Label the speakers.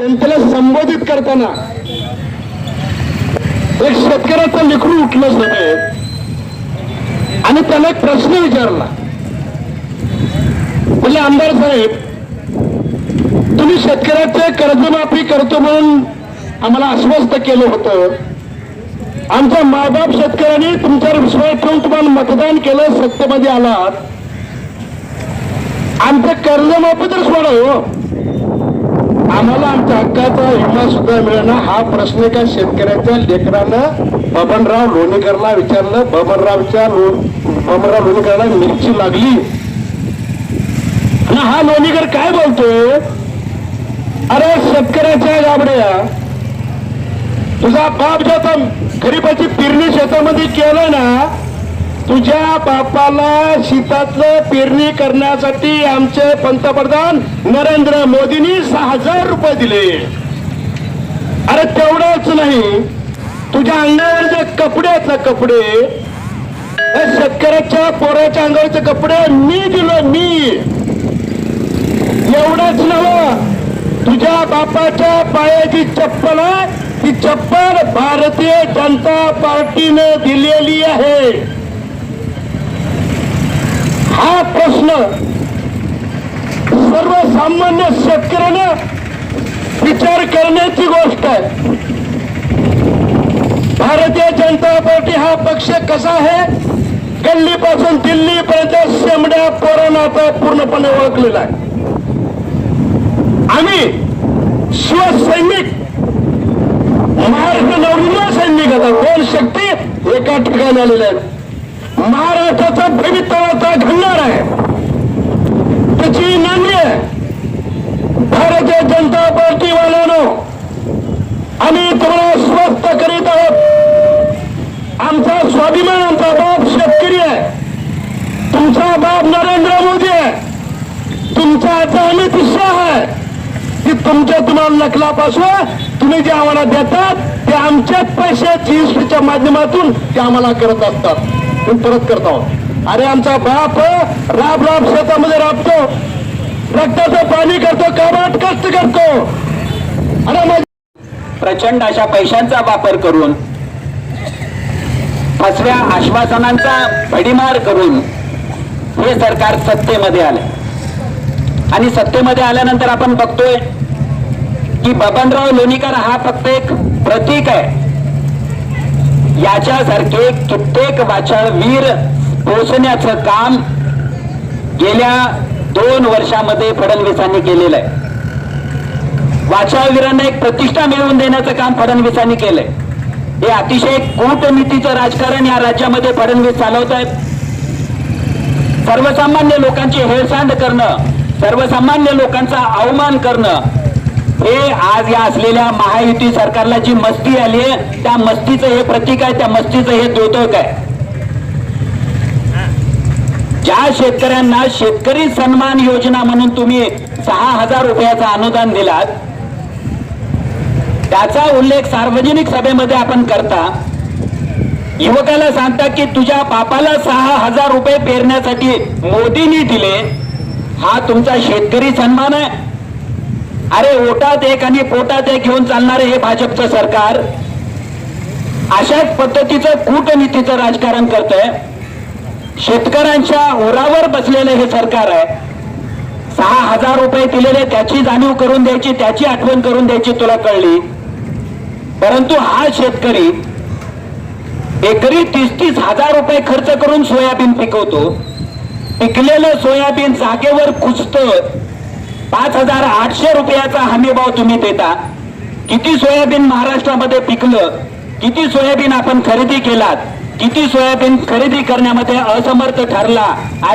Speaker 1: जनतेला संबोधित करताना एक शेतकऱ्याचं लेकरू उठलं साहेब. आणि त्याला एक प्रश्न विचारला. म्हणजे आमदार साहेब तुम्ही शेतकऱ्याचे कर्जमाफी करतो म्हणून आम्हाला आश्वस्त केलं होतं. आमच्या मायबाप शेतकऱ्यांनी तुमच्यावर विश्वास ठेवून तुम्हाला मतदान केलं सत्तेमध्ये आलात. आमचं कर्जमाफी तर सोडा हो. आम्हाला आमच्या हक्काचा विमा सुद्धा मिळणं हा प्रश्न एका शेतकऱ्याच्या लेकरानं बबनराव लोणीकरला विचारलं. बबनरावच्या लो बबनराव लोणीकरला मिरची लागली. आणि हा लोणीकर काय बोलतोय अरे शेतकऱ्याच्या गाबड्या. तुझा बाप ज्या आता गरीबाची पेरणी शेतामध्ये केलं ना तुझ्या बापाला शेतातलं पेरणी करण्यासाठी आमचे पंतप्रधान नरेंद्र मोदींनी सहा हजार रुपये दिले. अरे तेवढंच नाही. तुझ्या अंगावर जे कपडे आहेत ना कपडे? शेतकऱ्याच्या पोराच्या अंगावरचे कपडे मी दिलो मी. एवढंच नव तुझ्या बापाच्या पायाची चप्पल आहे. ती चप्पल भारतीय जनता पार्टीने दिलेली आहे. प्रश्न. सर्वसामान्य शेतकऱ्याने विचार करण्याची गोष्ट आहे. भारतीय जनता पार्टी हा पक्ष कसा आहे? गल्लीपासून दिल्लीपर्यंत शेमड्या पोरांना आता पूर्णपणे ओळखलेला आहे. आम्ही शिवसैनिक महाराष्ट्र नवनिर्माण सैनिक आता दोन शक्ती एका ठिकाणी आलेल्या आहेत. महाराष्ट्राचा भवितव्याचा घडणार आहे. त्याची नांदी आहे. भारतीय जनता पार्टी वाल्यानो आम्ही तुम्हाला स्वस्त करीत आहोत. आमचा स्वाभिमान आमचा बाप शेतकरी आहे. तुमचा बाप नरेंद्र मोदी आहे. तुमचा आता अमित शाह आहे. की तुमच्या तुम्हाला नकलापासून तुम्ही जे आम्हाला देतात ते आमच्याच पैशाची जीएसटीच्या माध्यमातून ते आम्हाला करत असतात. आपण परत करत आहोत. अरे आमचा बाप राब राब शेतामध्ये राबतो. रक्ताचं पाणी करतो कामात कष्ट करतो. अरे
Speaker 2: प्रचंड अशा पैशांचा वापर करून फसव्या आश्वासनांचा भडीमार करून हे सरकार सत्तेमध्ये आलं आणि सत्तेमध्ये आल्यानंतर आपण बघतोय की बबनराव लोणीकर हा फक्त एक प्रतीक आहे. याच्यासारखे कित्येक वाचाळ वीर पोचण्याचं काम गेल्या दोन वर्षामध्ये फडणवीसांनी केलेलं आहे. वाचाळवीरांना एक प्रतिष्ठा मिळवून देण्याचं काम फडणवीसांनी केलंय. हे अतिशय कूटनीतीचं राजकारण या राज्यामध्ये फडणवीस चालवत आहेत सर्वसामान्य लोकांची हेळसांड करणं सर्वसामान्य लोकांचा अवमान करणं हे आज या असलेल्या महायुती सरकारला जी मस्ती आली आहे त्या मस्तीचं हे प्रतीक आहे त्या मस्तीचं हे द्योतक आहे. ज्या शेतकऱ्यांना शेतकरी सन्मान योजना म्हणून तुम्ही सहा हजार रुपयाचं अनुदान दिलात त्याचा उल्लेख सार्वजनिक सभेमध्ये आपण करता. युवकाला सांगता की तुझ्या बापाला सहा हजार रुपये पेरण्यासाठी मोदींनी दिले. हा तुमचा शेतकरी सन्मान आहे. अरे ओटात एक आणि पोटात एक घेऊन चालणारे हे भाजपचं सरकार अशाच पद्धतीचं कूटनीतीचं राजकारण करतंय. शेतकऱ्यांच्या ओरावर बसलेलं हे सरकार आहे. सहा हजार रुपये दिलेले त्याची जाणीव करून द्यायची त्याची आठवण करून द्यायची तुला कळली. परंतु हा शेतकरी एकरी तीस तीस हजार रुपये खर्च करून सोयाबीन पिकवतो. पिकलेलं सोयाबीन जागेवर कुजतं. पाच हजार आठशे रुपयाचा हमीभाव तुम्ही देता. किती सोयाबीन महाराष्ट्रामध्ये पिकलं किती सोयाबीन आपण खरेदी केलात किती सोयाबीन खरेदी करण्यामध्ये असमर्थ ठरला